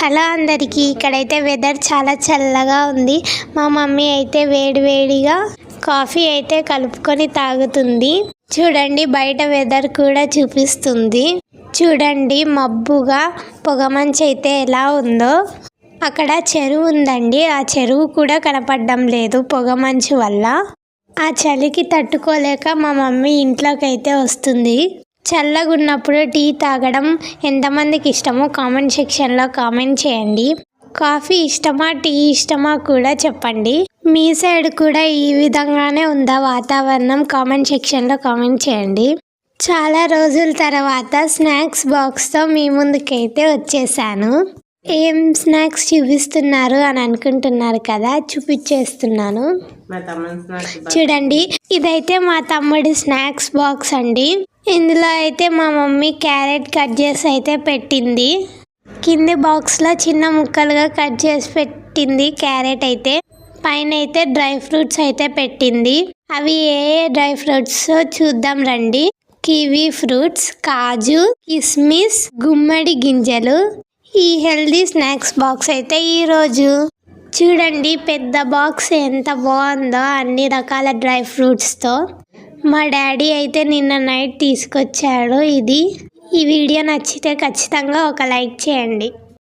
Hello అందరికీ ఇక్కడైతే weather చాలా చల్లగా ఉంది. మా మమ్మీ అయితే వేడివేడిగా కాఫీ అయితే కలుపుకొని తాగుతుంది. చూడండి బయట వెదర్ కూడా చూపిస్తుంది. చూడండి మబ్బుగా పొగమంచు అయితే ఎలా ఉందో. అక్కడ చెరువు ఉందండి. ఆ చెరువు కూడా కనపడడం లేదు పొగమంచు వల్ల. ఆ చలికి తట్టుకోలేక మా మమ్మీ ఇంట్లోకి అయితే వస్తుంది. చల్లగా ఉన్నప్పుడు టీ తాగడం ఎంతమందికి ఇష్టమో కామెంట్ సెక్షన్లో కామెంట్ చేయండి. కాఫీ ఇష్టమా టీ ఇష్టమా కూడా చెప్పండి. మీ సైడ్ కూడా ఈ విధంగానే ఉందా వాతావరణం? కామెంట్ సెక్షన్లో కామెంట్ చేయండి. చాలా రోజుల తర్వాత స్నాక్స్ బాక్స్తో మీ ముందుకైతే వచ్చేసాను. ఏం స్నాక్స్ చూపిస్తున్నారు అని అనుకుంటున్నారు కదా చూపించేస్తున్నాను. చూడండి ఇదైతే మా తమ్ముడి స్నాక్స్ బాక్స్ అండి. ఇందులో అయితే మా మమ్మీ క్యారెట్ కట్ చేసి అయితే పెట్టింది. కింది బాక్స్లో చిన్న ముక్కలుగా కట్ చేసి పెట్టింది క్యారెట్ అయితే. పైన అయితే డ్రై ఫ్రూట్స్ అయితే పెట్టింది. అవి ఏ ఏ డ్రై ఫ్రూట్స్ చూద్దాం రండి. కివీ ఫ్రూట్స్ కాజు కిస్మిస్ గుమ్మడి గింజలు. ఈ హెల్దీ స్నాక్స్ బాక్స్ అయితే ఈరోజు చూడండి పెద్ద బాక్స్ ఎంత బాగుందో అన్ని రకాల డ్రై ఫ్రూట్స్తో. మా డాడీ అయితే నిన్న నైట్ తీసుకొచ్చాడు ఇది. ఈ వీడియో నచ్చితే ఖచ్చితంగా ఒక లైక్ చేయండి.